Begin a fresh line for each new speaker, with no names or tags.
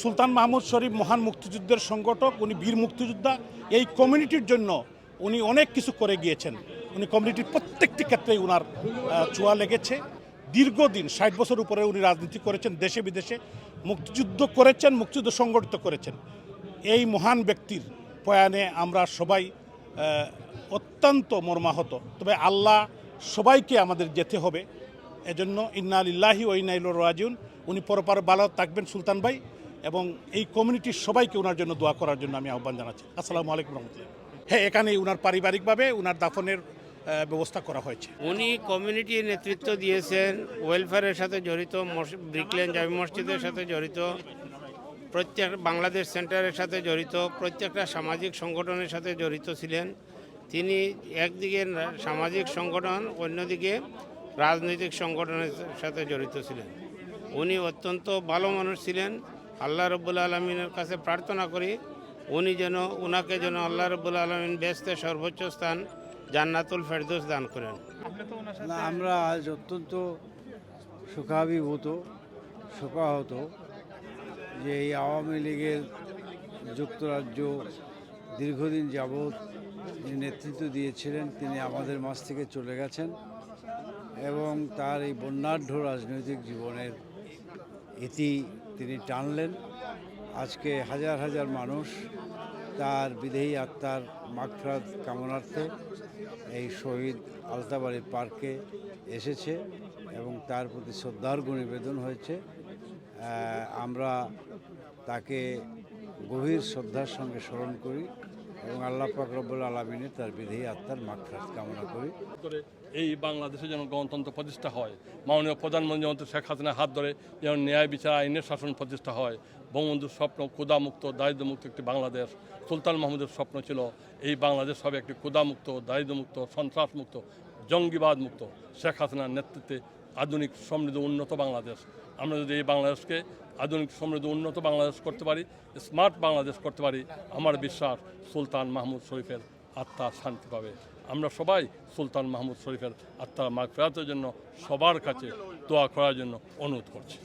সুলতান মাহমুদ শরীফ মহান মুক্তিযুদ্ধের সংগঠক, উনি বীর মুক্তিযোদ্ধা। এই কমিউনিটির জন্য উনি অনেক কিছু করে গিয়েছেন। উনি কমিউনিটির প্রত্যেকটি ক্ষেত্রেই উনার ছোঁয়া লেগেছে। দীর্ঘদিন, ষাট বছর উপরে উনি রাজনীতি করেছেন, দেশে বিদেশে মুক্তিযুদ্ধ করেছেন, মুক্তিযুদ্ধ সংগঠিত করেছেন। এই মহান ব্যক্তির প্রয়াণে আমরা সবাই অত্যন্ত মর্মাহত। তবে আল্লাহ সবাইকে আমাদের যেতে হবে। এজন্য ইন্না আলিল্লাহি ও ইন্না ইলর রাজিউন। উনি পরপার ভালো থাকবেন সুলতান ভাই। এবং এই কমিউনিটির সবাইকে ওনার জন্য দোয়া করার জন্য আমি আহ্বান জানাচ্ছি। আসসালামু আলাইকুম রহমতুল্লাহ। হ্যাঁ এখানে উনার পারিবারিকভাবে উনার দাফনের ব্যবস্থা করা হয়েছে।
উনি কমিউনিটির নেতৃত্ব দিয়েছেন ওয়েলফেয়ারের সাথে জড়িত ব্রিকলেন জামি মসজিদের সাথে জড়িত, প্রত্যেক, বাংলাদেশ সেন্টারের সাথে জড়িত, প্রত্যেকটা সামাজিক সংগঠনের সাথে জড়িত ছিলেন। তিনি একদিকে সামাজিক সংগঠন, অন্যদিকে রাজনৈতিক সংগঠনের সাথে জড়িত ছিলেন। উনি অত্যন্ত ভালো মানুষ ছিলেন। আল্লাহ রব্বুল আলমিনের কাছে প্রার্থনা করি, উনি যেন ওনাকে যেন আল্লাহ রব্বুল আলমিন ব্যস্তে সর্বোচ্চ স্থান জান্নাতুল ফেরদৌস দান করেন।
না, আমরা আজ অত্যন্ত শোকাভিভূত শোকাহত যে এই আওয়ামী লীগের যুক্তরাজ্য দীর্ঘদিন যাবৎ নেতৃত্ব দিয়েছিলেন, তিনি আমাদের মাঝ থেকে চলে গেছেন এবং তার এই বন্যাঢ্য রাজনৈতিক জীবনের ইতি তিনি টানলেন। আজকে হাজার হাজার মানুষ তার বিদেহী আত্মার মাগফরাত কামনার্থে এই শহীদ আলতাবাড়ি পার্কে এসেছে এবং তার প্রতি শ্রদ্ধার্ঘ নিবেদন হয়েছে। আমরা তাকে গভীর শ্রদ্ধার সঙ্গে স্মরণ করি। এবং আল্লাহ পাক রব্বুল আলমিনের তার বিধি, আত্মার মাগফরাত কামনা করি।
এই বাংলাদেশে যেন গণতন্ত্র প্রতিষ্ঠা হয়, মাননীয় প্রধানমন্ত্রী যেমন শেখ হাসিনার হাত ধরে যেন ন্যায় বিচার আইনের শাসন প্রতিষ্ঠা হয়। বঙ্গবন্ধুর স্বপ্ন ক্ষুদামুক্ত দারিদ্র্যমুক্ত একটি বাংলাদেশ। সুলতান মাহমুদের স্বপ্ন ছিল, এই বাংলাদেশ হবে একটি ক্ষুদামুক্ত দারিদ্র্যমুক্ত, সন্ত্রাসমুক্ত জঙ্গিবাদ মুক্ত শেখ হাসিনার নেতৃত্বে আধুনিক সমৃদ্ধ উন্নত বাংলাদেশ। আমরা যদি এই বাংলাদেশকে আধুনিক সমৃদ্ধ উন্নত বাংলাদেশ করতে পারি, স্মার্ট বাংলাদেশ করতে পারি, আমার বিশ্বাস সুলতান মাহমুদ শরীফের আত্মা শান্তি পাবে। আমরা সবাই সুলতান মাহমুদ শরীফের আত্মার মাগ ফেরাতের জন্য সবার কাছে দোয়া করার জন্য অনুরোধ করছি।